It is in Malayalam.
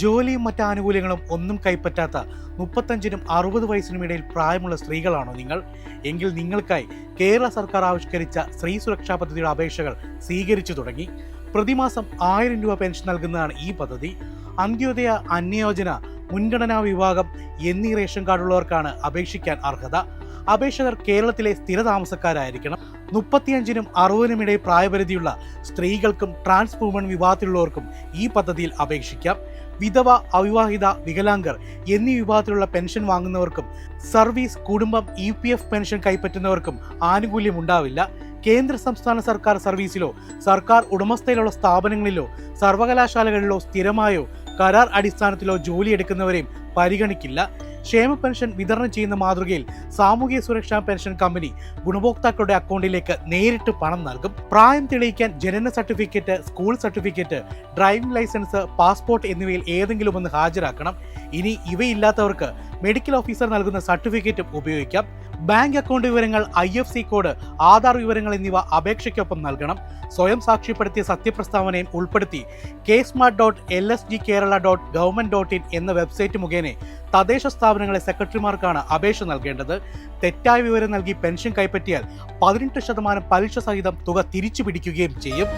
ജോലിയും മറ്റ് ആനുകൂല്യങ്ങളും ഒന്നും കൈപ്പറ്റാത്ത മുപ്പത്തഞ്ചിനും അറുപത് വയസ്സിനും ഇടയിൽ പ്രായമുള്ള സ്ത്രീകളാണോ നിങ്ങൾ? എങ്കിൽ നിങ്ങൾക്കായി കേരള സർക്കാർ ആവിഷ്കരിച്ച സ്ത്രീ സുരക്ഷാ പദ്ധതിയുടെ അപേക്ഷകൾ സ്വീകരിച്ചു തുടങ്ങി. പ്രതിമാസം ആയിരം രൂപ പെൻഷൻ നൽകുന്നതാണ് ഈ പദ്ധതി. അന്ത്യോദയ അന്യയോജന മുൻഗണനാ വിഭാഗം എന്നീ റേഷൻ കാർഡുള്ളവർക്കാണ് അപേക്ഷിക്കാൻ അർഹത. അപേക്ഷകർ കേരളത്തിലെ സ്ഥിരതാമസക്കാരായിരിക്കണം. മുപ്പത്തിയഞ്ചിനും അറുപതിനും ഇടയിൽ പ്രായപരിധിയുള്ള സ്ത്രീകൾക്കും ട്രാൻസ് വുമൺ വിഭാഗത്തിലുള്ളവർക്കും ഈ പദ്ധതിയിൽ അപേക്ഷിക്കാം. വിധവ അവിവാഹിത വികലാംഗർ എന്നീ വിഭാഗത്തിലുള്ള പെൻഷൻ വാങ്ങുന്നവർക്കും സർവീസ് കുടുംബം ഇ പി എഫ് പെൻഷൻ കൈപ്പറ്റുന്നവർക്കും ആനുകൂല്യം ഉണ്ടാവില്ല. കേന്ദ്ര സംസ്ഥാന സർക്കാർ സർവീസിലോ സർക്കാർ ഉടമസ്ഥയിലുള്ള സ്ഥാപനങ്ങളിലോ സർവകലാശാലകളിലോ സ്ഥിരമായോ കരാർ അടിസ്ഥാനത്തിലോ ജോലിയെടുക്കുന്നവരെയും പരിഗണിക്കില്ല. ക്ഷേമ പെൻഷൻ വിതരണം ചെയ്യുന്ന മാതൃകയിൽ സാമൂഹ്യ സുരക്ഷാ പെൻഷൻ കമ്പനി ഗുണഭോക്താക്കളുടെ അക്കൗണ്ടിലേക്ക് നേരിട്ട് പണം നൽകും. പ്രായം തെളിയിക്കാൻ ജനന certificate school certificate driving licence passport എന്നിവയിൽ ഏതെങ്കിലും ഒന്ന് ഹാജരാക്കണം. ഇനി ഇവയില്ലാത്തവർക്ക് മെഡിക്കൽ ഓഫീസർ നൽകുന്ന സർട്ടിഫിക്കറ്റും ഉപയോഗിക്കാം. ബാങ്ക് അക്കൗണ്ട് വിവരങ്ങൾ I F C code Aadhaar വിവരങ്ങൾ എന്നിവ അപേക്ഷയ്ക്കൊപ്പം നൽകണം. സ്വയം സാക്ഷ്യപ്പെടുത്തിയ സത്യപ്രസ്താവനയും ഉൾപ്പെടുത്തി K smart dot L S G Kerala dot government dot in എന്ന വെബ്സൈറ്റ് മുഖേന തദ്ദേശ സ്ഥാപനങ്ങളെ സെക്രട്ടറിമാർക്കാണ് അപേക്ഷ നൽകേണ്ടത്. തെറ്റായ വിവരം നൽകി പെൻഷൻ കൈപ്പറ്റിയാൽ പതിനെട്ട് ശതമാനം പലിശ സഹിതം തുക തിരിച്ചു പിടിക്കുകയും ചെയ്യും.